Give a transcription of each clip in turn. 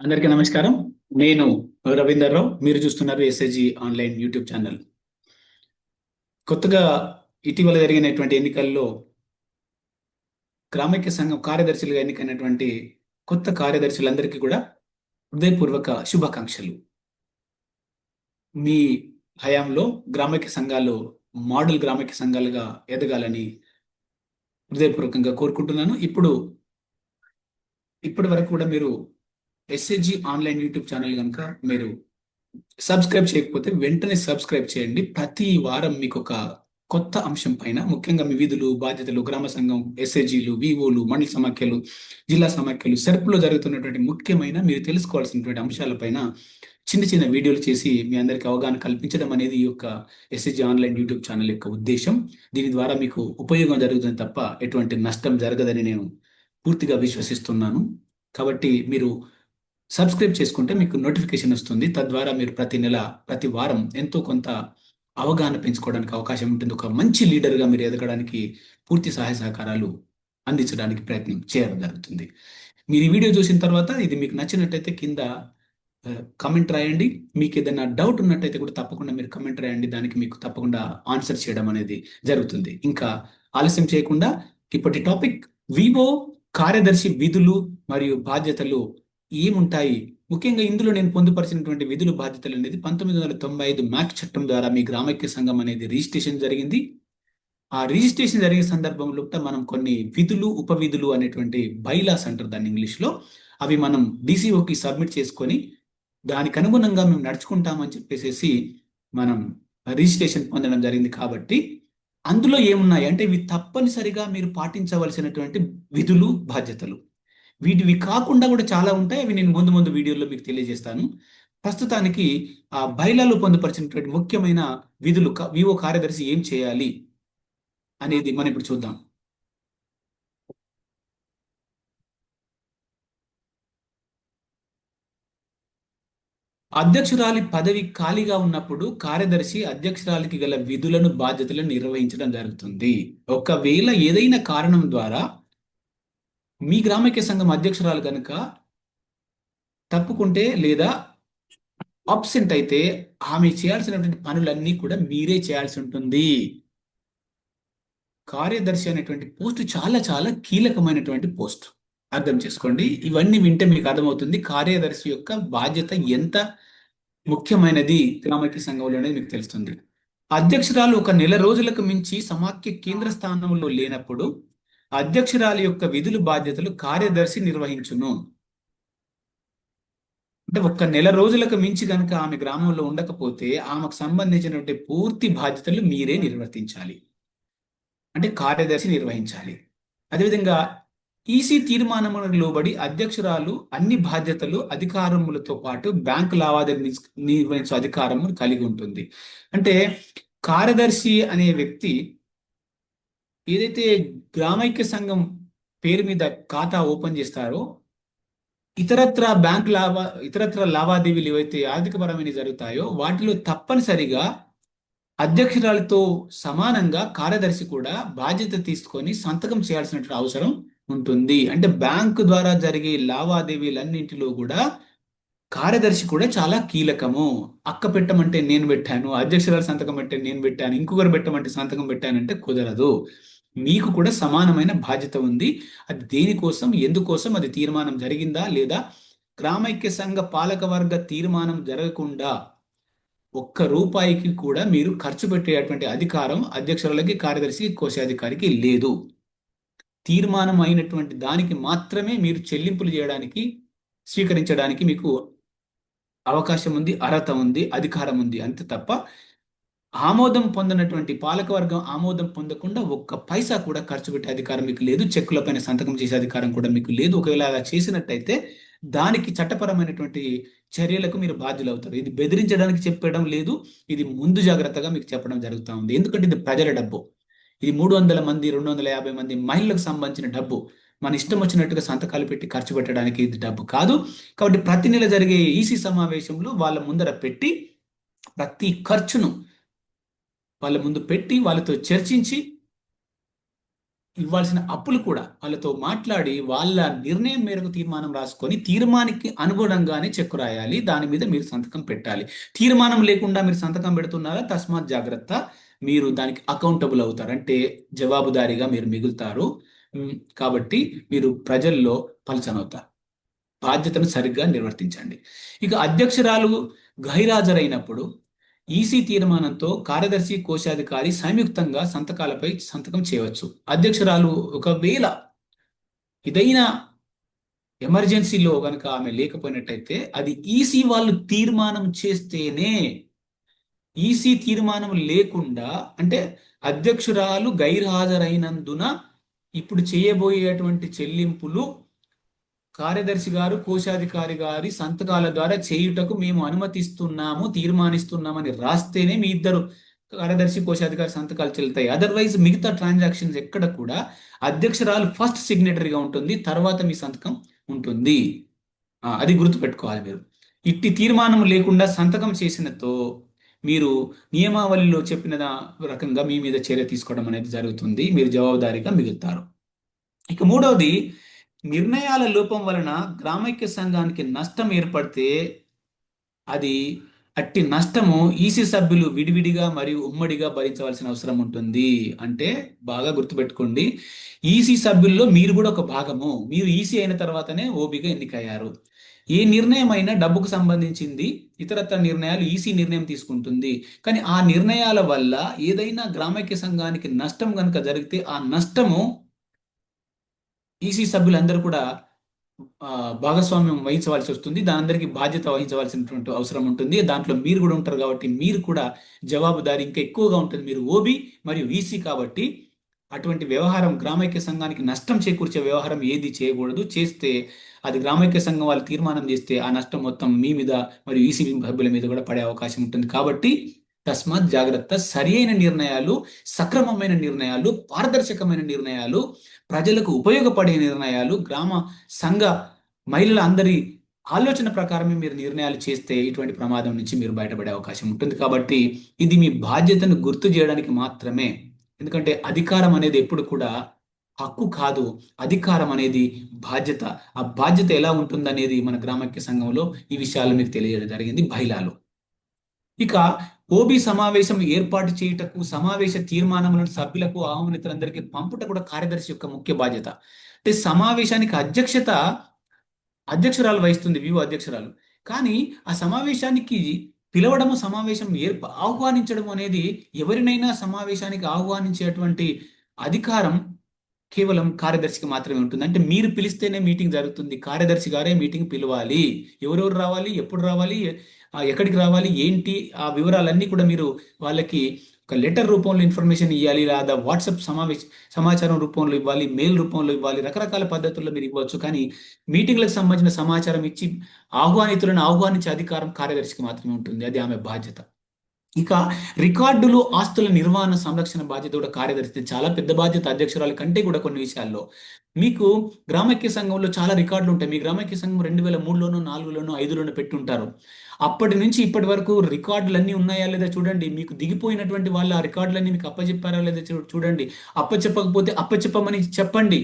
అందరికీ నమస్కారం. నేను రవీందర్ రావు. మీరు చూస్తున్నారు ఎస్ఐజి ఆన్లైన్ యూట్యూబ్ ఛానల్. కొత్తగా ఇటీవల జరిగినటువంటి ఎన్నికల్లో గ్రామైక్య సంఘం కార్యదర్శులుగా ఎన్నికైనటువంటి కొత్త కార్యదర్శులందరికీ కూడా హృదయపూర్వక శుభాకాంక్షలు. మీ హయాంలో గ్రామైక్య సంఘాలు మోడల్ గ్రామైక్య సంఘాలుగా ఎదగాలని హృదయపూర్వకంగా కోరుకుంటున్నాను. ఇప్పుడు ఇప్పటి వరకు కూడా మీరు ఎస్ఎస్జి ఆన్లైన్ యూట్యూబ్ ఛానల్ కనుక మీరు సబ్స్క్రైబ్ చేయకపోతే వెంటనే సబ్స్క్రైబ్ చేయండి. ప్రతి వారం మీకు ఒక కొత్త అంశం పైన ముఖ్యంగా మీ విధులు బాధ్యతలు గ్రామ సంఘం ఎస్ఏజీలు వివోలు మండల సమాఖ్యలు జిల్లా సమాఖ్యలు సెర్పులో జరుగుతున్నటువంటి ముఖ్యమైన మీరు తెలుసుకోవాల్సినటువంటి అంశాలపైన చిన్న చిన్న వీడియోలు చేసి మీ అందరికి అవగాహన కల్పించడం అనేది ఈ యొక్క ఎస్ఎస్జి ఆన్లైన్ యూట్యూబ్ ఛానల్ యొక్క ఉద్దేశం. దీని ద్వారా మీకు ఉపయోగం జరుగుతుంది తప్ప ఎటువంటి నష్టం జరగదని నేను పూర్తిగా విశ్వసిస్తున్నాను. కాబట్టి మీరు సబ్స్క్రైబ్ చేసుకుంటే మీకు నోటిఫికేషన్ వస్తుంది. తద్వారా మీరు ప్రతి నెల ప్రతి వారం ఎంతో కొంత అవగాహన పెంచుకోవడానికి అవకాశం ఉంటుంది. ఒక మంచి లీడర్గా మీరు ఎదగడానికి పూర్తి సహాయ సహకారాలు అందించడానికి ప్రయత్నం చేయడం జరుగుతుంది. మీరు ఈ వీడియో చూసిన తర్వాత ఇది మీకు నచ్చినట్టయితే కింద కమెంట్ రాయండి. మీకు ఏదైనా డౌట్ ఉన్నట్టయితే కూడా తప్పకుండా మీరు కమెంట్ రాయండి. దానికి మీకు తప్పకుండా ఆన్సర్ చేయడం అనేది జరుగుతుంది. ఇంకా ఆలస్యం చేయకుండా ఇప్పటి టాపిక్ వివో కార్యదర్శి విధులు మరియు బాధ్యతలు ఏముంటాయి? ముఖ్యంగా ఇందులో నేను పొందుపరిచినటువంటి విధులు బాధ్యతలు అనేది పంతొమ్మిది వందల తొంభై ఐదు మ్యాక్ చట్టం ద్వారా మీ గ్రామైక్య సంఘం అనేది రిజిస్ట్రేషన్ జరిగింది. ఆ రిజిస్ట్రేషన్ జరిగే సందర్భంలో మనం కొన్ని విధులు ఉపవిధులు అనేటువంటి బైలాస్ అంటారు దాన్ని ఇంగ్లీష్లో. అవి మనం డిసిఓకి సబ్మిట్ చేసుకొని దానికి అనుగుణంగా మేము నడుచుకుంటామని చెప్పేసి మనం రిజిస్ట్రేషన్ పొందడం జరిగింది కాబట్టి అందులో ఏమున్నాయి? అంటే ఇవి తప్పనిసరిగా మీరు పాటించవలసినటువంటి విధులు బాధ్యతలు. వీటివి కాకుండా కూడా చాలా ఉంటాయి. అవి నేను ముందు ముందు వీడియోలో మీకు తెలియజేస్తాను. ప్రస్తుతానికి ఆ బైలాలో పొందుపరిచినటువంటి ముఖ్యమైన విధులు వివో కార్యదర్శి ఏం చేయాలి అనేది మనం ఇప్పుడు చూద్దాం. అధ్యక్షురాలి పదవి ఖాళీగా ఉన్నప్పుడు కార్యదర్శి అధ్యక్షురాలికి గల విధులను బాధ్యతలను నిర్వహించడం జరుగుతుంది. ఒకవేళ ఏదైనా కారణం ద్వారా మీ గ్రామైక్య సంఘం అధ్యక్షురాలు కనుక తప్పుకుంటే లేదా అబ్సెంట్ అయితే ఆమె చేయాల్సినటువంటి పనులన్నీ కూడా మీరే చేయాల్సి ఉంటుంది. కార్యదర్శి అనేటువంటి పోస్ట్ చాలా చాలా కీలకమైనటువంటి పోస్ట్. అర్థం చేసుకోండి. ఇవన్నీ వింటే మీకు అర్థమవుతుంది కార్యదర్శి యొక్క బాధ్యత ఎంత ముఖ్యమైనది గ్రామైక్య సంఘంలో అనేది మీకు తెలుస్తుంది. అధ్యక్షురాలు ఒక నెల రోజులకు మించి సమాఖ్య కేంద్ర స్థానంలో లేనప్పుడు అధ్యక్షురాలి యొక్క విధులు బాధ్యతలు కార్యదర్శి నిర్వహించును. అంటే ఒక్క నెల రోజులకు మించి కనుక ఆమె గ్రామంలో ఉండకపోతే ఆమెకు సంబంధించినటువంటి పూర్తి బాధ్యతలు మీరే నిర్వర్తించాలి. అంటే కార్యదర్శి నిర్వహించాలి. అదేవిధంగా ఈసీ తీర్మానములకు లోబడి అధ్యక్షురాలు అన్ని బాధ్యతలు అధికారములతో పాటు బ్యాంకు లావాదేవీ నిర్వహించే అధికారము కలిగి ఉంటుంది. అంటే కార్యదర్శి అనే వ్యక్తి ఏదైతే గ్రామైక్య సంఘం పేరు మీద ఖాతా ఓపెన్ చేస్తారో ఇతరత్ర బ్యాంక్ లావా ఇతరత్ర లావాదేవీలు ఏవైతే ఆర్థికపరమైన జరుగుతాయో వాటిలో తప్పనిసరిగా అధ్యక్షురాలతో సమానంగా కార్యదర్శి కూడా బాధ్యత తీసుకొని సంతకం చేయాల్సినటువంటి అవసరం ఉంటుంది. అంటే బ్యాంకు ద్వారా జరిగే లావాదేవీలన్నింటిలో కూడా కార్యదర్శి కూడా చాలా కీలకము. అక్క పెట్టమంటే నేను పెట్టాను అధ్యక్షురాలు సంతకం పెట్టే నేను పెట్టాను ఇంకొకరు పెట్టమంటే సంతకం పెట్టానంటే కుదరదు. మీకు కూడా సమానమైన బాధ్యత ఉంది. అది దేనికోసం ఎందుకోసం అది తీర్మానం జరిగిందా లేదా గ్రామైక్య సంఘ పాలక వర్గ తీర్మానం జరగకుండా ఒక్క రూపాయికి కూడా మీరు ఖర్చు పెట్టేటువంటి అధికారం అధ్యక్షులకి కార్యదర్శికి కోశాధికారికి లేదు. తీర్మానం అయినటువంటి దానికి మాత్రమే మీరు చెల్లింపులు చేయడానికి స్వీకరించడానికి మీకు అవకాశం ఉంది అర్హత ఉంది అధికారం ఉంది. అంతే తప్ప ఆమోదం పొందినటువంటి పాలకవర్గం ఆమోదం పొందకుండా ఒక్క పైసా కూడా ఖర్చు పెట్టే అధికారం మీకు లేదు చెక్కులపైన సంతకం చేసే అధికారం కూడా మీకు లేదు. ఒకవేళ అలా చేసినట్టయితే దానికి చట్టపరమైనటువంటి చర్యలకు మీరు బాధ్యులు అవుతారు ఇది బెదిరించడానికి చెప్పడం లేదు ఇది ముందు జాగ్రత్తగా మీకు చెప్పడం జరుగుతూ ఉంది. ఎందుకంటే ఇది ప్రజల డబ్బు. ఇది మూడు వందల మంది రెండు వందల యాభై మంది మహిళలకు సంబంధించిన డబ్బు. మన ఇష్టం వచ్చినట్టుగా సంతకాలు పెట్టి ఖర్చు పెట్టడానికి ఇది డబ్బు కాదు. కాబట్టి ప్రతి నెల జరిగే ఈసీ సమావేశంలో వాళ్ళ ముందర పెట్టి ప్రతి ఖర్చును వాళ్ళ ముందు పెట్టి వాళ్ళతో చర్చించి ఇవ్వాల్సిన అప్పులు కూడా వాళ్ళతో మాట్లాడి వాళ్ళ నిర్ణయం మేరకు తీర్మానం రాసుకొని తీర్మానికి అనుగుణంగానే చెక్కు రాయాలి. దాని మీద మీరు సంతకం పెట్టాలి. తీర్మానం లేకుండా మీరు సంతకం పెడుతున్నారా? తస్మాత్ జాగ్రత్త. మీరు దానికి అకౌంటబుల్ అవుతారు. అంటే జవాబుదారీగా మీరు మిగులుతారు. కాబట్టి మీరు ప్రజల్లో పలచనవుతారు. బాధ్యతను సరిగ్గా నిర్వర్తించండి. ఇక అధ్యక్షురాలు గైరాజరైనప్పుడు ఈసీ తీర్మానంతో కార్యదర్శి కోశాధికారి సంయుక్తంగా సంతకాలపై సంతకం చేయవచ్చు. అధ్యక్షురాలు ఒకవేళ ఇదైనా ఎమర్జెన్సీలో కనుక ఆమె లేకపోయినట్టయితే అది ఈసీ వాళ్ళు తీర్మానం చేస్తేనే ఈసీ తీర్మానం లేకుండా అంటే అధ్యక్షురాలు గైర్హాజరైనందున ఇప్పుడు చేయబోయేటువంటి చెల్లింపులు కార్యదర్శి గారు కోశాధికారి గారి సంతకాల ద్వారా చేయుటకు మేము అనుమతిస్తున్నాము తీర్మానిస్తున్నామని రాస్తేనే మీ ఇద్దరు కార్యదర్శి కోశాధికారి సంతకాలు చెల్లుతాయి. అదర్వైజ్ మిగతా ట్రాన్సాక్షన్స్ ఎక్కడ కూడా అధ్యక్షురాలు ఫస్ట్ సిగ్నేటరీగా ఉంటుంది తర్వాత మీ సంతకం ఉంటుంది. అది గుర్తుపెట్టుకోవాలి మీరు. ఇట్టి తీర్మానం లేకుండా సంతకం చేసినతో మీరు నియమావళిలో చెప్పిన రకంగా మీ మీద చర్య తీసుకోవడం అనేది జరుగుతుంది మీరు జవాబుదారీగా మిగులుతారు. ఇక మూడవది నిర్ణయాల లోపం వలన గ్రామైక్య సంఘానికి నష్టం ఏర్పడితే అది అట్టి నష్టము ఈసీ సభ్యులు విడివిడిగా మరియు ఉమ్మడిగా భరించవలసిన అవసరం ఉంటుంది. అంటే బాగా గుర్తుపెట్టుకోండి. ఈసీ సభ్యుల్లో మీరు కూడా ఒక భాగము. మీరు ఈసీ అయిన తర్వాతనే ఓబీగా ఎన్నికయ్యారు. ఏ నిర్ణయం అయినా డబ్బుకు సంబంధించింది ఇతరత్ర నిర్ణయాలు ఈసీ నిర్ణయం తీసుకుంటుంది. కానీ ఆ నిర్ణయాల వల్ల ఏదైనా గ్రామైక్య సంఘానికి నష్టం కనుక జరిగితే ఆ నష్టము ఈసీ సభ్యులందరూ కూడా భాగస్వామ్యం వహించవలసి వస్తుంది. దాని అందరికీ బాధ్యత వహించవలసినటువంటి అవసరం ఉంటుంది. దాంట్లో మీరు కూడా ఉంటారు కాబట్టి మీరు కూడా జవాబుదారీ ఇంకా ఎక్కువగా ఉంటుంది. మీరు ఓబీ మరియు ఈసీ కాబట్టి అటువంటి వ్యవహారం గ్రామైక్య సంఘానికి నష్టం చేకూర్చే వ్యవహారం ఏది చేయకూడదు. చేస్తే అది గ్రామైక్య సంఘం వాళ్ళు తీర్మానం చేస్తే ఆ నష్టం మొత్తం మీ మీద మరియు ఈసీ సభ్యుల మీద కూడా పడే అవకాశం ఉంటుంది. కాబట్టి తస్మాత్ జాగ్రత్త సరి అయిన నిర్ణయాలు సక్రమమైన నిర్ణయాలు పారదర్శకమైన నిర్ణయాలు ప్రజలకు ఉపయోగపడే నిర్ణయాలు గ్రామ సంఘ మహిళల అందరి ఆలోచన ప్రకారమే మీరు నిర్ణయాలు చేస్తే ఇటువంటి ప్రమాదం నుంచి మీరు బయటపడే అవకాశం ఉంటుంది. కాబట్టి ఇది మీ బాధ్యతను గుర్తు చేయడానికి మాత్రమే. ఎందుకంటే అధికారం అనేది ఎప్పుడు కూడా హక్కు కాదు. అధికారం అనేది బాధ్యత. ఆ బాధ్యత ఎలా ఉంటుందనేది మన గ్రామక్య సంఘంలో ఈ విషయాలు మీకు తెలియజేయడం జరిగింది. బహిలాలో ఇక ఓబీ సమావేశం ఏర్పాటు చేయుటకు సమావేశ తీర్మానములను సభ్యులకు ఆహ్వానితులందరికీ పంపుట కూడా కార్యదర్శి యొక్క ముఖ్య బాధ్యత. అంటే సమావేశానికి అధ్యక్షత అధ్యక్షురాలు వహిస్తుంది వివో అధ్యక్షురాలు. కానీ ఆ సమావేశానికి పిలవడము సమావేశం ఏర్ప ఆహ్వానించడం అనేది ఎవరినైనా సమావేశానికి ఆహ్వానించేటువంటి అధికారం కేవలం కార్యదర్శికి మాత్రమే ఉంటుంది. అంటే మీరు పిలిస్తేనే మీటింగ్ జరుగుతుంది. కార్యదర్శి గారే మీటింగ్ పిలవాలి. ఎవరెవరు రావాలి? ఎప్పుడు రావాలి? ఎక్కడికి రావాలి ఏంటి ఆ వివరాలన్నీ కూడా మీరు వాళ్ళకి ఒక లెటర్ రూపంలో ఇన్ఫర్మేషన్ ఇవ్వాలి లేదా వాట్సాప్ సమావేశ సమాచారం రూపంలో ఇవ్వాలి మెయిల్ రూపంలో ఇవ్వాలి రకరకాల పద్ధతుల్లో మీరు ఇవ్వచ్చు. కానీ మీటింగ్లకు సంబంధించిన సమాచారం ఇచ్చి ఆహ్వానితులను ఆహ్వానించే అధికారం కార్యదర్శికి మాత్రమే ఉంటుంది. అది ఆమె బాధ్యత. ఇక రికార్డులు ఆస్తుల నిర్వహణ సంరక్షణ బాధ్యత కూడా కార్యదర్శి చాలా పెద్ద బాధ్యత అధ్యక్షురాల కంటే కూడా కొన్ని విషయాల్లో. మీకు గ్రామక్య సంఘంలో చాలా రికార్డులు ఉంటాయి. మీ గ్రామక్య సంఘం రెండు వేల మూడులోనూ నాలుగులోనూ ఐదులోనూ పెట్టుంటారు. అప్పటి నుంచి ఇప్పటి వరకు రికార్డులు అన్నీ ఉన్నాయా లేదా చూడండి. మీకు దిగిపోయినటువంటి వాళ్ళు ఆ రికార్డులన్నీ మీకు అప్పచెప్పారా లేదా చూడండి. అప్పచెప్పకపోతే అప్పచెప్పమని చెప్పండి.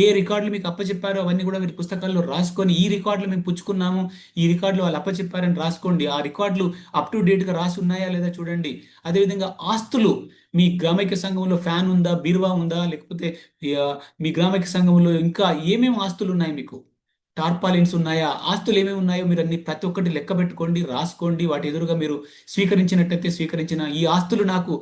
ఏ రికార్డులు మీకు అప్పచెప్పారో అవన్నీ కూడా మీరు పుస్తకాల్లో రాసుకొని ఈ రికార్డులు మేము పుచ్చుకున్నాము ఈ రికార్డులు వాళ్ళు అప్పచెప్పారని రాసుకోండి. ఆ రికార్డులు అప్ టు డేట్గా రాసి ఉన్నాయా లేదా చూడండి. అదేవిధంగా ఆస్తులు మీ గ్రామైక్య సంఘంలో ఫ్యాన్ ఉందా బీరువా ఉందా లేకపోతే మీ గ్రామైక్య సంఘంలో ఇంకా ఏమేమి ఆస్తులు ఉన్నాయి మీకు? టార్పాలిన్స్ ఉన్నాయా? ఆస్తులు ఏమేమి ఉన్నాయో మీరు అన్ని ప్రతి ఒక్కటి లెక్క పెట్టుకోండి రాసుకోండి. వాటి ఎదురుగా మీరు స్వీకరించినట్టయితే స్వీకరించిన ఈ ఆస్తులు నాకు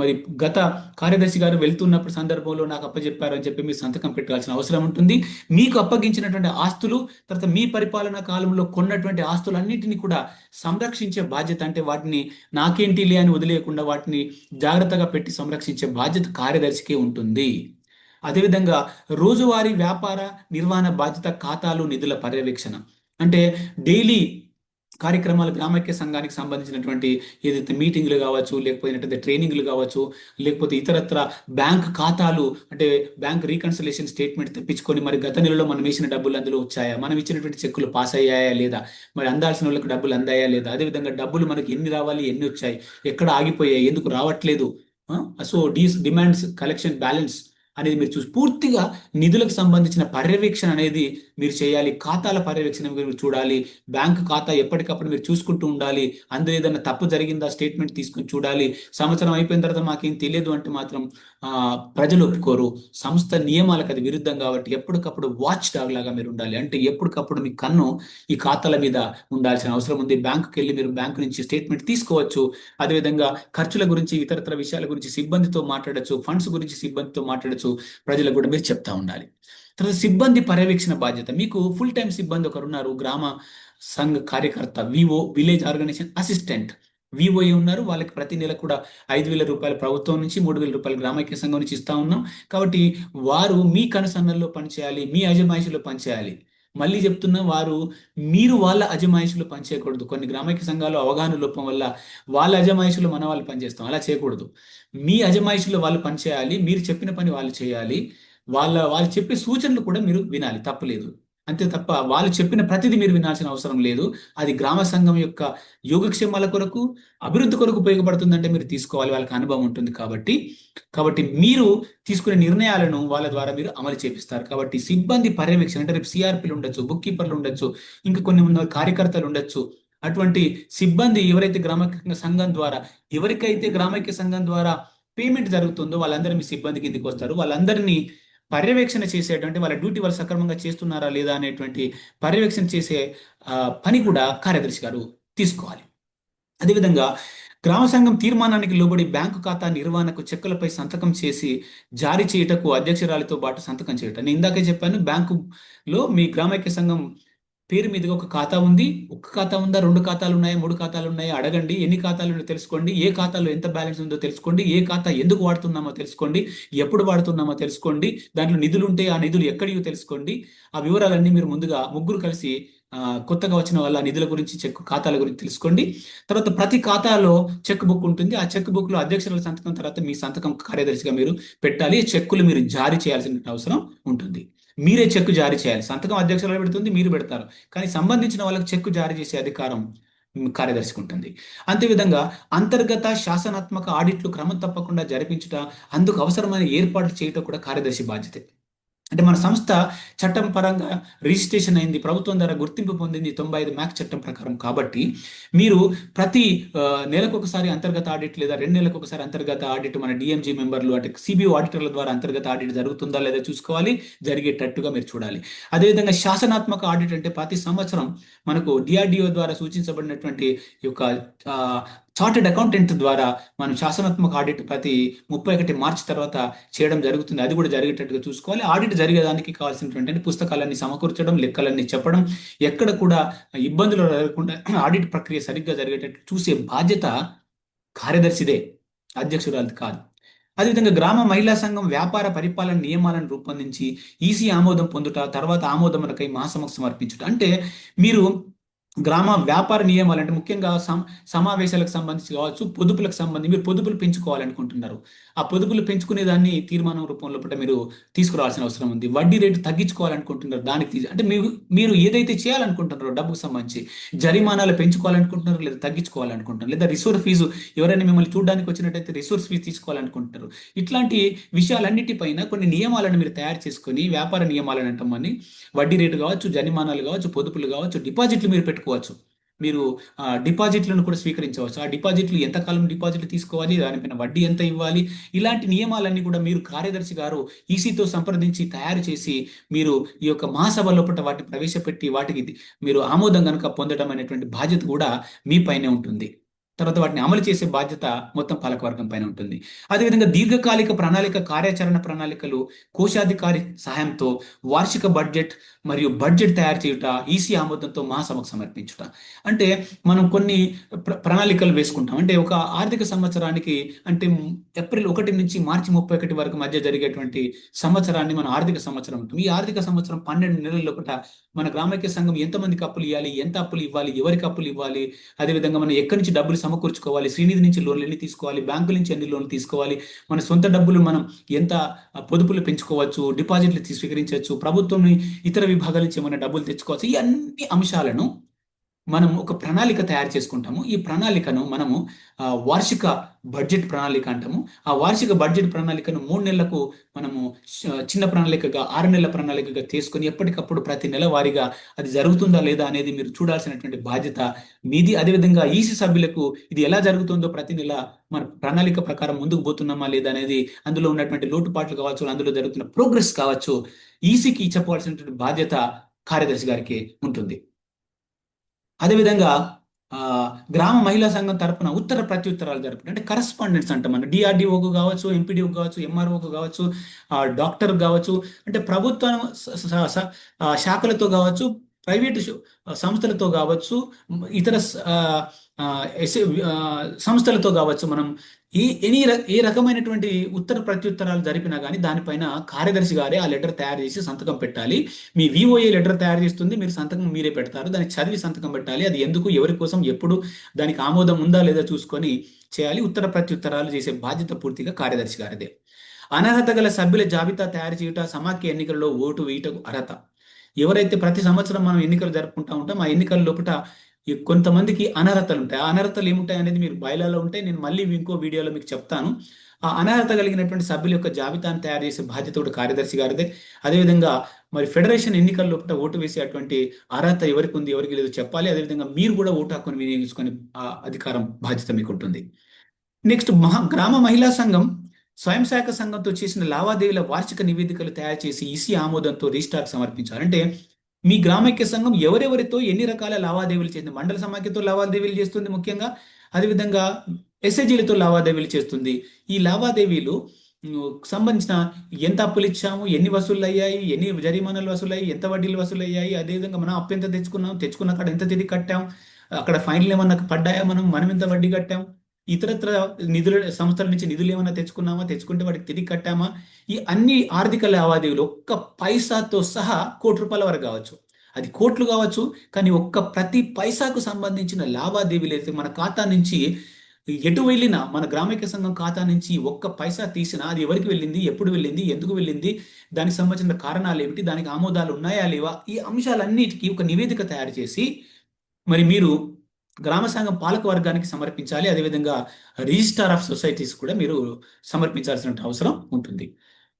మరి గత కార్యదర్శి గారు వెళ్తున్నప్పుడు సందర్భంలో నాకు అప్పచెప్పారు అని చెప్పి మీరు సంతకం పెట్టాల్సిన అవసరం ఉంటుంది. మీకు అప్పగించినటువంటి ఆస్తులు తర్వాత మీ పరిపాలనా కాలంలో కొన్నటువంటి ఆస్తులన్నింటినీ కూడా సంరక్షించే బాధ్యత అంటే వాటిని నాకేంటిలే అని వదిలేయకుండా వాటిని జాగ్రత్తగా పెట్టి సంరక్షించే బాధ్యత కార్యదర్శికే ఉంటుంది. అదేవిధంగా రోజువారీ వ్యాపార నిర్వహణ బాధ్యత ఖాతాలు నిధుల పర్యవేక్షణ. అంటే డైలీ కార్యక్రమాలు గ్రామైక్య సంఘానికి సంబంధించినటువంటి ఏదైతే మీటింగ్లు కావచ్చు లేకపోతే ట్రైనింగ్లు కావచ్చు లేకపోతే ఇతరత్ర బ్యాంక్ ఖాతాలు అంటే బ్యాంక్ రీకన్సలేషన్ స్టేట్మెంట్ తెప్పించుకొని మరి గత నెలలో మనం వేసిన డబ్బులు అందులో వచ్చాయా? మనం ఇచ్చినటువంటి చెక్కులు పాస్ అయ్యాయా లేదా? మరి అందాల్సిన వాళ్ళకి డబ్బులు అందాయా లేదా? అదేవిధంగా డబ్బులు మనకి ఎన్ని రావాలి ఎన్ని వచ్చాయి? ఎక్కడ ఆగిపోయాయి ఎందుకు రావట్లేదు? So these demands collection balance అనేది మీరు చూసి పూర్తిగా నిధులకు సంబంధించిన పర్యవేక్షణ అనేది మీరు చేయాలి ఖాతాల పర్యవేక్షణ మీరు చూడాలి బ్యాంకు ఖాతా ఎప్పటికప్పుడు మీరు చూసుకుంటూ ఉండాలి అందులో ఏదైనా తప్పు జరిగిందా స్టేట్మెంట్ తీసుకుని చూడాలి సంవత్సరం అయిపోయిన తర్వాత మాకేం తెలియదు అంటే మాత్రం ప్రజలు ఒప్పుకోరు సంస్థ నియమాలకు అది విరుద్ధం కాబట్టి ఎప్పటికప్పుడు వాచ్ డాగ్ లాగా మీరు ఉండాలి. అంటే ఎప్పటికప్పుడు మీ కన్ను ఈ ఖాతాల మీద ఉండాల్సిన అవసరం ఉంది. బ్యాంకుకి వెళ్ళి మీరు బ్యాంకు నుంచి స్టేట్మెంట్ తీసుకోవచ్చు. అదేవిధంగా ఖర్చుల గురించి ఇతరత్ర విషయాల గురించి సిబ్బందితో మాట్లాడచ్చు ఫండ్స్ గురించి సిబ్బందితో మాట్లాడచ్చు. ప్రజలకు కూడా మీరు చెప్తా ఉండాలి. తర్వాత సిబ్బంది పర్యవేక్షణ బాధ్యత. మీకు ఫుల్ టైం సిబ్బంది ఒకరు ఉన్నారు గ్రామ సంఘ కార్యకర్త VO village organization assistant VOA ఉన్నారు వాళ్ళకి ప్రతి నెల కూడా ఐదు వేల రూపాయలు ప్రభుత్వం నుంచి మూడు వేల రూపాయలు గ్రామైక్య సంఘం నుంచి ఇస్తా ఉన్నాం. కాబట్టి వారు మీ కనుసన్నల్లో పనిచేయాలి మీ అజమాయిషిలో పనిచేయాలి. మళ్ళీ చెప్తున్నా వారు మీరు వాళ్ళ అజమాయిషులు పనిచేయకూడదు. కొన్ని గ్రామైక్య సంఘాలు అవగాహన లోపం వల్ల వాళ్ళ అజమాయిషులు మన వాళ్ళు పనిచేస్తాం. అలా చేయకూడదు. మీ అజమాయిషిలో వాళ్ళు పనిచేయాలి మీరు చెప్పిన పని వాళ్ళు చేయాలి. వాళ్ళ వాళ్ళు చెప్పే సూచనలు కూడా మీరు వినాలి. తప్పలేదు అంతే తప్ప వాళ్ళు చెప్పిన ప్రతిదీ మీరు వినాల్సిన అవసరం లేదు. అది గ్రామ సంఘం యొక్క యోగక్షేమాల కొరకు అభివృద్ధి కొరకు ఉపయోగపడుతుందంటే మీరు తీసుకోవాలి. వాళ్ళకి అనుభవం ఉంటుంది కాబట్టి. కాబట్టి మీరు తీసుకునే నిర్ణయాలను వాళ్ళ ద్వారా మీరు అమలు చేపిస్తారు. కాబట్టి సిబ్బంది పర్యవేక్షణ అంటే రేపు సిఆర్పీలు ఉండొచ్చు బుక్ కీపర్లు ఉండొచ్చు ఇంకా కొన్ని మంది కార్యకర్తలు ఉండొచ్చు. అటువంటి సిబ్బంది ఎవరైతే గ్రామైక్య సంఘం ద్వారా ఎవరికైతే గ్రామైక్య సంఘం ద్వారా పేమెంట్ జరుగుతుందో వాళ్ళందరూ మీ సిబ్బంది కిందకి వస్తారు. వాళ్ళందరినీ పర్యవేక్షణ చేసేటువంటి వాళ్ళ డ్యూటీ వాళ్ళు సక్రమంగా చేస్తున్నారా లేదా అనేటువంటి పర్యవేక్షణ చేసే పని కూడా కార్యదర్శి గారు తీసుకోవాలి. అదేవిధంగా గ్రామ సంఘం తీర్మానానికి లోబడి బ్యాంకు ఖాతా నిర్వహణకు చెక్కులపై సంతకం చేసి జారీ చేయుటకు అధ్యక్షురాలతో పాటు సంతకం చేయటం. నేను ఇందాకే చెప్పాను బ్యాంకులో మీ గ్రామైక్య సంఘం పేరు మీదుగా ఒక ఖాతా ఉంది. ఒక ఖాతా ఉందా? రెండు ఖాతాలు ఉన్నాయా? మూడు ఖాతాలు ఉన్నాయా? అడగండి. ఎన్ని ఖాతాలు తెలుసుకోండి. ఏ ఖాతాలో ఎంత బ్యాలెన్స్ ఉందో తెలుసుకోండి. ఏ ఖాతా ఎందుకు వాడుతున్నామో తెలుసుకోండి. ఎప్పుడు వాడుతున్నామో తెలుసుకోండి. దాంట్లో నిధులు ఉంటే ఆ నిధులు ఎక్కడియో తెలుసుకోండి. ఆ వివరాలన్నీ మీరు ముందుగా ముగ్గురు కలిసి కొత్తగా వచ్చిన వాళ్ళ నిధుల గురించి చెక్ ఖాతాల గురించి తెలుసుకోండి. తర్వాత ప్రతి ఖాతాలో చెక్ బుక్ ఉంటుంది. ఆ చెక్ బుక్లో అధ్యక్షుల సంతకం తర్వాత మీ సంతకం కార్యదర్శిగా మీరు పెట్టాలి. చెక్కులు మీరు జారీ చేయాల్సిన అవసరం ఉంటుంది. మీరే చెక్ జారీ చేయాలి. సంతకం అధ్యక్షులు పెడుతుంది మీరు పెడతారు. కానీ సంబంధించిన వాళ్ళకి చెక్ జారీ చేసే అధికారం కార్యదర్శికి ఉంటుంది. అంతేవిధంగా అంతర్గత శాసనాత్మక ఆడిట్లు క్రమం తప్పకుండా జరిపించుట అందుకు అవసరమైన ఏర్పాట్లు చేయటం కూడా కార్యదర్శి బాధ్యత. అంటే మన సంస్థ చట్టం పరంగా రిజిస్ట్రేషన్ అయింది ప్రభుత్వం ద్వారా గుర్తింపు పొందింది తొంభై ఐదు మ్యాక్ చట్టం ప్రకారం. కాబట్టి మీరు ప్రతి నెలకు ఒకసారి అంతర్గత ఆడిట్ లేదా రెండు నెలలకు ఒకసారి అంతర్గత ఆడిట్ మన డిఎంజీ మెంబర్లు అంటే సిబిఓ ఆడిటర్ల ద్వారా అంతర్గత ఆడిట్ జరుగుతుందా లేదా చూసుకోవాలి జరిగేటట్టుగా మీరు చూడాలి. అదేవిధంగా శాసనాత్మక ఆడిట్ అంటే ప్రతి సంవత్సరం మనకు డిఆర్డిఓ ద్వారా సూచించబడినటువంటి యొక్క చార్టెడ్ అకౌంటెంట్ ద్వారా మనం శాసనాత్మక ఆడిట్ ప్రతి ముప్పై ఒకటి మార్చి తర్వాత చేయడం జరుగుతుంది. అది కూడా జరిగేటట్టుగా చూసుకోవాలి. ఆడిట్ జరిగేదానికి కావాల్సినటువంటి పుస్తకాలన్నీ సమకూర్చడం లెక్కలన్నీ చెప్పడం ఎక్కడ కూడా ఇబ్బందులు లేకుండా ఆడిట్ ప్రక్రియ సరిగ్గా జరిగేటట్టు చూసే బాధ్యత కార్యదర్శిదే అధ్యక్షురాలు కాదు. అదేవిధంగా గ్రామ మహిళా సంఘం వ్యాపార పరిపాలన నియమాలను రూపొందించి ఈసీ ఆమోదం పొందుట తర్వాత ఆమోదమునకై మహాసమక్షం సమర్పించుట అంటే మీరు గ్రామ వ్యాపార నియమాలు అంటే ముఖ్యంగా సమావేశాలకు సంబంధించి కావచ్చు పొదుపులకు సంబంధించి మీరు పొదుపులు పెంచుకోవాలనుకుంటున్నారు. ఆ పొదుపులు పెంచుకునే దాన్ని తీర్మానం రూపంలో మీరు తీసుకురావాల్సిన అవసరం ఉంది. వడ్డీ రేటు తగ్గించుకోవాలనుకుంటున్నారు దానికి అంటే మీరు మీరు ఏదైతే చేయాలనుకుంటున్నారో డబ్బుకు సంబంధించి జరిమానాలు పెంచుకోవాలనుకుంటున్నారు లేదా తగ్గించుకోవాలనుకుంటున్నారు లేదా రిసోర్స్ ఫీజు ఎవరైనా మిమ్మల్ని చూడడానికి వచ్చినట్టయితే రిసోర్స్ ఫీజు తీసుకోవాలనుకుంటున్నారు. ఇట్లాంటి విషయాలన్నిటిపైన కొన్ని నియమాలను మీరు తయారు చేసుకొని వ్యాపార నియమాలను అంటామని వడ్డీ రేటు కావచ్చు జరిమానాలు కావచ్చు పొదుపులు కావచ్చు డిపాజిట్లు మీరు పెట్టుకోవచ్చు. మీరు డిపాజిట్లను కూడా స్వీకరించవచ్చు. ఆ డిపాజిట్లు ఎంతకాలం డిపాజిట్లు తీసుకోవాలి దానిపైన వడ్డీ ఎంత ఇవ్వాలి ఇలాంటి నియమాలన్నీ కూడా మీరు కార్యదర్శి గారు ఈసీతో సంప్రదించి తయారు చేసి మీరు ఈ యొక్క మహాసభ లోపల వాటిని ప్రవేశపెట్టి వాటికి మీరు ఆమోదం కనుక పొందడం అనేటువంటి బాధ్యత కూడా మీ పైనే ఉంటుంది. తర్వాత వాటిని అమలు చేసే బాధ్యత మొత్తం పాలకవర్గం పైన ఉంటుంది. అదేవిధంగా దీర్ఘకాలిక ప్రణాళిక కార్యాచరణ ప్రణాళికలు కోశాధికారి సహాయంతో వార్షిక బడ్జెట్ మరియు బడ్జెట్ తయారు చేయుట ఈసీ ఆమోదంతో మహాసభకు సమర్పించుట. అంటే మనం కొన్ని ప్రణాళికలు వేసుకుంటాం. అంటే ఒక ఆర్థిక సంవత్సరానికి అంటే ఏప్రిల్ ఒకటి నుంచి మార్చి ముప్పై ఒకటి వరకు మధ్య జరిగేటువంటి సంవత్సరాన్ని మన ఆర్థిక సంవత్సరం ఉంటుంది ఈ ఆర్థిక సంవత్సరం పన్నెండు నెలల కూడా మన గ్రామైక్య సంఘం ఎంతమందికి అప్పులు ఇవ్వాలి ఎంత అప్పులు ఇవ్వాలి ఎవరికి అప్పులు ఇవ్వాలి అదేవిధంగా మనం ఎక్కడి నుంచి డబ్బులు సమకూర్చుకోవాలి శ్రీనిధి నుంచి లోన్లు ఎన్ని తీసుకోవాలి బ్యాంకుల నుంచి ఎన్ని లోన్లు తీసుకోవాలి మన సొంత డబ్బులు మనం ఎంత పొదుపులు పెంచుకోవచ్చు డిపాజిట్లు స్వీకరించవచ్చు ప్రభుత్వం ఇతర విభాగాల నుంచి ఏమైనా డబ్బులు తెచ్చుకోవచ్చు ఈ అన్ని అంశాలను మనం ఒక ప్రణాళిక తయారు చేసుకుంటాము. ఈ ప్రణాళికను మనము వార్షిక బడ్జెట్ ప్రణాళిక అంటాము. ఆ వార్షిక బడ్జెట్ ప్రణాళికను మూడు నెలలకు మనము చిన్న ప్రణాళికగా ఆరు నెలల ప్రణాళికగా తీసుకొని ఎప్పటికప్పుడు ప్రతి నెల వారీగా అది జరుగుతుందా లేదా అనేది మీరు చూడాల్సినటువంటి బాధ్యత మీది. అదేవిధంగా ఈసీ సభ్యులకు ఇది ఎలా జరుగుతుందో ప్రతి నెల మన ప్రణాళిక ప్రకారం ముందుకు పోతున్నామా లేదా అనేది అందులో ఉన్నటువంటి లోటుపాట్లు కావచ్చు అందులో జరుగుతున్న ప్రోగ్రెస్ కావచ్చు ఈసీకి చెప్పవలసినటువంటి బాధ్యత కార్యదర్శి గారికి ఉంటుంది. అదేవిధంగా ఆ, గ్రామ మహిళా సంఘం తరపున ఉత్తర ప్రత్యుత్తరాలు జరుపుకుంటే అంటే కరస్పాండెన్స్ అంటాం మనం. డిఆర్డిఓకు కావచ్చు ఎంపీడీఓకు కావచ్చు ఎంఆర్ఓకు కావచ్చు డాక్టర్ కావచ్చు. అంటే ప్రభుత్వ శాఖలతో కావచ్చు ప్రైవేటు సంస్థలతో కావచ్చు ఇతర ఆ, సంస్థలతో కావచ్చు మనం ఈ ఎనీ ర- ఏ రకమైనటువంటి ఉత్తర ప్రత్యుత్తరాలు జరిపినా కానీ దానిపైన కార్యదర్శి గారే ఆ లెటర్ తయారు చేసి సంతకం పెట్టాలి. మీ విఓఏ లెటర్ తయారు చేస్తుంది మీరు సంతకం మీరే పెడతారు. దాన్ని చదివి సంతకం పెట్టాలి. అది ఎందుకు ఎవరి కోసం ఎప్పుడు దానికి ఆమోదం ఉందా లేదా చూసుకొని చేయాలి. ఉత్తర ప్రత్యుత్తరాలు చేసే బాధ్యత పూర్తిగా కార్యదర్శి గారిదే. అనర్హత గల సభ్యుల జాబితా తయారు చేయుట సమాఖ్య ఎన్నికల్లో ఓటు వేయుటకు అర్హత. ఎవరైతే ప్రతి సంవత్సరం మనం ఎన్నికలు జరుపుకుంటా ఉంటాం ఆ ఎన్నికల లోపల కొంతమందికి అనర్హతలు ఉంటాయి ఆ అనర్హతలు ఏముంటాయి అనేది మీరు బయలాలో ఉంటే నేను మళ్ళీ ఇంకో వీడియోలో మీకు చెప్తాను. ఆ అనర్హత కలిగినటువంటి సభ్యుల యొక్క జాబితాను తయారు చేసే బాధ్యత కూడా కార్యదర్శి గారిదే. అదేవిధంగా మరి ఫెడరేషన్ ఎన్నికల లోపల ఓటు వేసేటువంటి అర్హత ఎవరికి ఉంది ఎవరికి లేదు చెప్పాలి. అదేవిధంగా మీరు కూడా ఓటు హక్కును వినియోగించుకునే ఆ అధికారం బాధ్యత మీకు ఉంటుంది. నెక్స్ట్ మహా గ్రామ మహిళా సంఘం స్వయం శాఖ సంఘంతో చేసిన లావాదేవీల వార్షిక నివేదికలు తయారు చేసి ఈసీ ఆమోదంతో రిజిస్ట్రార్ సమర్పించారు. అంటే మీ గ్రామైక్య సంఘం ఎవరెవరితో ఎన్ని రకాల లావాదేవీలు చేసింది? మండల సమాఖ్యతో లావాదేవీలు చేస్తుంది ముఖ్యంగా అదేవిధంగా ఎస్ఐజీలతో లావాదేవీలు చేస్తుంది. ఈ లావాదేవీలు సంబంధించిన ఎంత అప్పులు ఇచ్చాము ఎన్ని వసూళ్ళు అయ్యాయి ఎన్ని జరిమానాలు వసూలయ్యాయి ఎంత వడ్డీలు వసూలయ్యాయి అదేవిధంగా మనం అప్పు ఎంత తెచ్చుకున్నాం తెచ్చుకున్న ఎంత తిరిగి కట్టాం అక్కడ ఫైన్లు ఏమన్నా పడ్డాయా మనం మనం ఎంత వడ్డీ కట్టాం? ఇతరత్ర నిధుల సంస్థల నుంచి నిధులు ఏమైనా తెచ్చుకున్నామా తెచ్చుకుంటే వాటికి తిరిగి కట్టామా? ఈ అన్ని ఆర్థిక లావాదేవీలు ఒక్క పైసాతో సహా కోటి రూపాయల వరకు కావచ్చు. అది కోట్లు కావచ్చు కానీ ఒక్క ప్రతి పైసాకు సంబంధించిన లావాదేవీలు అయితే మన ఖాతా నుంచి ఎటు వెళ్ళినా మన గ్రామీక సంఘం ఖాతా నుంచి ఒక్క పైసా తీసినా అది ఎవరికి వెళ్ళింది ఎప్పుడు వెళ్ళింది ఎందుకు వెళ్ళింది దానికి సంబంధించిన కారణాలు ఏమిటి దానికి ఆమోదాలు ఉన్నాయా లేవా ఈ అంశాలన్నిటికీ ఒక నివేదిక తయారు చేసి మరి మీరు గ్రామ సంఘం పాలక వర్గానికి సమర్పించాలి. అదేవిధంగా రిజిస్టార్ ఆఫ్ సొసైటీస్ కూడా మీరు సమర్పించాల్సిన అవసరం ఉంటుంది.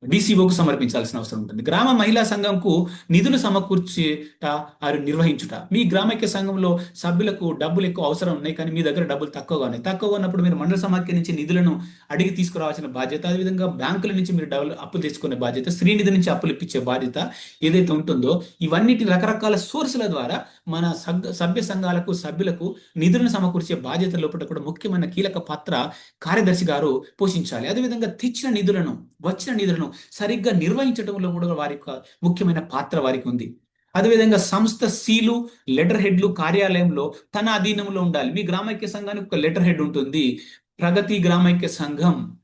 డిసిఓకు సమర్పించాల్సిన అవసరం ఉంటుంది. గ్రామ మహిళా సంఘంకు నిధులు సమకూర్చుట వారు నిర్వహించుట. మీ గ్రామైక్య సంఘంలో సభ్యులకు డబ్బులు ఎక్కువ అవసరం ఉన్నాయి కానీ మీ దగ్గర డబ్బులు తక్కువగా ఉన్నాయి. తక్కువగా ఉన్నప్పుడు మీరు మండల సమాఖ్య నుంచి నిధులను అడిగి తీసుకురావాల్సిన బాధ్యత. అదేవిధంగా బ్యాంకుల నుంచి మీరు డబ్బులు అప్పులు తెచ్చుకునే బాధ్యత శ్రీనిధి నుంచి అప్పులు ఇప్పించే బాధ్యత ఏదైతే ఉంటుందో ఇవన్నిటి రకరకాల సోర్సుల ద్వారా మన సగ్- సభ్య సంఘాలకు సభ్యులకు నిధులను సమకూర్చే బాధ్యత లోపల కూడా ముఖ్యమైన కీలక పాత్ర కార్యదర్శి గారు పోషించాలి. అదేవిధంగా తెచ్చిన నిధులను వచ్చిన నిధులను సరిగ్గా నిర్వహించడంలో కూడా వారి యొక్క ముఖ్యమైన పాత్ర వారికి ఉంది. అదేవిధంగా సంస్థ సీలు లెటర్ హెడ్లు కార్యాలయంలో తన అధీనంలో ఉండాలి. మీ గ్రామైక్య సంఘానికి ఒక లెటర్ హెడ్ ఉంటుంది. ప్రగతి గ్రామైక్య సంఘం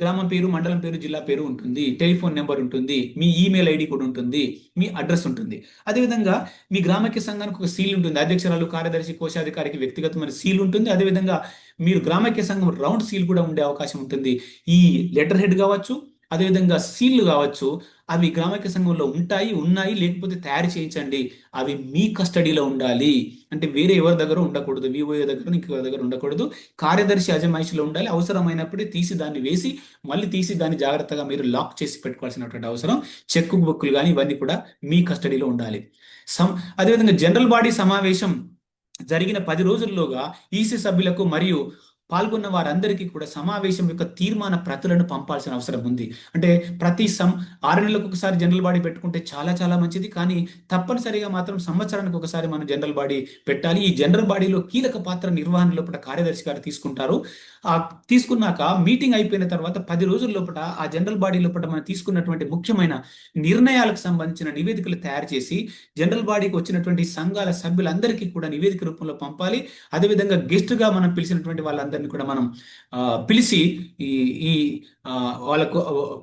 గ్రామం పేరు మండలం పేరు జిల్లా పేరు ఉంటుంది. టెలిఫోన్ నెంబర్ ఉంటుంది. మీ ఈమెయిల్ ఐడి కూడా ఉంటుంది. మీ అడ్రస్ ఉంటుంది. అదేవిధంగా మీ గ్రామైక్య సంఘానికి ఒక సీల్ ఉంటుంది. అధ్యక్షురాలు కార్యదర్శి కోశాధికారికి వ్యక్తిగతమైన సీల్ ఉంటుంది. అదేవిధంగా మీరు గ్రామైక్య సంఘం రౌండ్ సీల్ కూడా ఉండే అవకాశం ఉంటుంది. ఈ లెటర్ హెడ్ కావచ్చు అదేవిధంగా సీళ్ళు కావచ్చు అవి గ్రామైక్య సంఘంలో ఉంటాయి ఉన్నాయి లేకపోతే తయారు చేయించండి. అవి మీ కస్టడీలో ఉండాలి. అంటే వేరే ఎవరి దగ్గర ఉండకూడదు. వివోఏ దగ్గర ఇంకొక దగ్గర ఉండకూడదు. కార్యదర్శి అజమాయిషిలో ఉండాలి. అవసరమైనప్పుడే తీసి దాన్ని వేసి మళ్ళీ తీసి దాన్ని జాగ్రత్తగా మీరు లాక్ చేసి పెట్టుకోవాల్సినటువంటి అవసరం. చెక్ బుక్లు కానీ ఇవన్నీ కూడా మీ కస్టడీలో ఉండాలి. సం అదేవిధంగా జనరల్ బాడీ సమావేశం జరిగిన పది రోజుల్లోగా ఈసీ సభ్యులకు మరియు పాల్గొన్న వారందరికీ కూడా సమావేశం యొక్క తీర్మాన ప్రతులను పంపాల్సిన అవసరం ఉంది. అంటే ప్రతి సం ఆరు నెలలకు ఒకసారి జనరల్ బాడీ పెట్టుకుంటే చాలా చాలా మంచిది. కానీ తప్పనిసరిగా మాత్రం సంవత్సరానికి ఒకసారి మనం జనరల్ బాడీ పెట్టాలి. ఈ జనరల్ బాడీలో కీలక పాత్ర నిర్వహణ లోపల కార్యదర్శి గారు తీసుకుంటారు. ఆ తీసుకున్నాక మీటింగ్ అయిపోయిన తర్వాత పది రోజుల లోపల ఆ జనరల్ బాడీ లోపల మనం తీసుకున్నటువంటి ముఖ్యమైన నిర్ణయాలకు సంబంధించిన నివేదికలు తయారు చేసి జనరల్ బాడీకి వచ్చినటువంటి సంఘాల సభ్యులందరికీ కూడా నివేదిక రూపంలో పంపాలి. అదేవిధంగా గెస్ట్గా మనం పిలిచినటువంటి వాళ్ళందరినీ కూడా మనం ఆ, పిలిచి ఈ ఈ వాళ్ళకు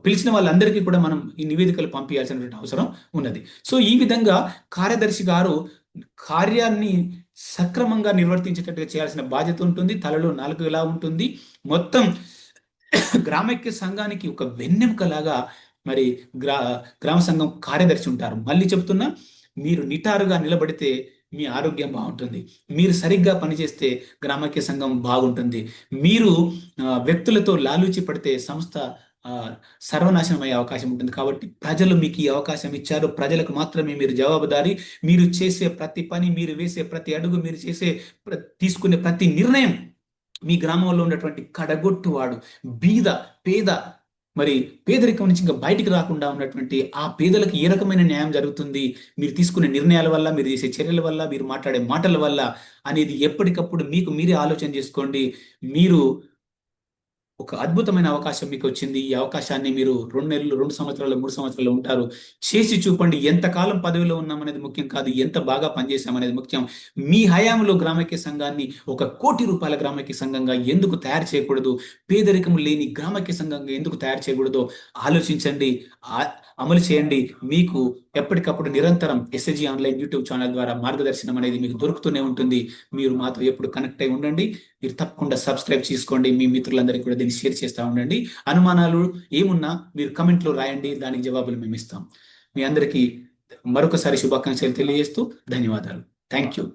పిలిచిన వాళ్ళందరికీ కూడా మనం ఈ నివేదికలు పంపించాల్సినటువంటి అవసరం ఉన్నది. సో ఈ విధంగా కార్యదర్శి గారు కార్యాన్ని సక్రమంగా నిర్వర్తించేటట్టుగా చేయాల్సిన బాధ్యత ఉంటుంది. తలలో నాలుగు ఎలా ఉంటుంది. మొత్తం గ్రామైక్య సంఘానికి ఒక వెన్నెముకలాగా మరి గ్రా గ్రామ సంఘం కార్యదర్శి ఉంటారు. మళ్ళీ చెప్తున్నా మీరు నిటారుగా నిలబడితే మీ ఆరోగ్యం బాగుంటుంది. మీరు సరిగ్గా పనిచేస్తే గ్రామక్య సంఘం బాగుంటుంది. మీరు వ్యక్తులతో లాలూచి పడితే సంస్థ సర్వనాశనమయ్యే సర్వనాశనం అయ్యే అవకాశం ఉంటుంది. కాబట్టి ప్రజలు మీకు ఈ అవకాశం ఇచ్చారు. ప్రజలకు మాత్రమే మీరు జవాబుదారి. మీరు చేసే ప్రతి పని మీరు వేసే ప్రతి అడుగు మీరు చేసే తీసుకునే ప్రతి నిర్ణయం మీ గ్రామంలో ఉన్నటువంటి కడగొట్టువాడు బీద పేద మరి పేదరికం నుంచి ఇంకా బయటికి రాకుండా ఉన్నటువంటి ఆ పేదలకు ఏ రకమైన న్యాయం జరుగుతుంది? మీరు తీసుకునే నిర్ణయాల వల్ల మీరు చేసే చర్యల వల్ల మీరు మాట్లాడే మాటల వల్ల అనేది ఎప్పటికప్పుడు మీకు మీరే ఆలోచన చేసుకోండి. మీరు ఒక అద్భుతమైన అవకాశం మీకు వచ్చింది. ఈ అవకాశాన్ని మీరు రెండు నెలలు రెండు సంవత్సరాలు మూడు సంవత్సరాలు ఉంటారు. చేసి చూపండి. ఎంత కాలం పదవిలో ఉన్నామనేది ముఖ్యం కాదు. ఎంత బాగా పనిచేశామనేది ముఖ్యం. మీ హయాంలో గ్రామైక్య సంఘాన్ని ఒక కోటి రూపాయల గ్రామైక్య సంఘంగా ఎందుకు తయారు చేయకూడదు? పేదరికం లేని గ్రామైక్య సంఘంగా ఎందుకు తయారు చేయకూడదో? ఆలోచించండి. అమలు చేయండి. మీకు ఎప్పటికప్పుడు నిరంతరం ఎస్ఎజి ఆన్లైన్ యూట్యూబ్ ఛానల్ ద్వారా మార్గదర్శనం అనేది మీకు దొరుకుతూనే ఉంటుంది. మీరు మాతో ఎప్పుడు కనెక్ట్ అయి ఉండండి. మీరు తప్పకుండా సబ్స్క్రైబ్ చేసుకోండి. మీ మిత్రులందరికీ కూడా దీన్ని షేర్ చేస్తూ ఉండండి. అనుమానాలు ఏమున్నా మీరు కమెంట్లో రాయండి. దానికి జవాబులు మేము ఇస్తాం మీ అందరికీ మరొకసారి శుభాకాంక్షలు తెలియజేస్తూ ధన్యవాదాలు. Thank you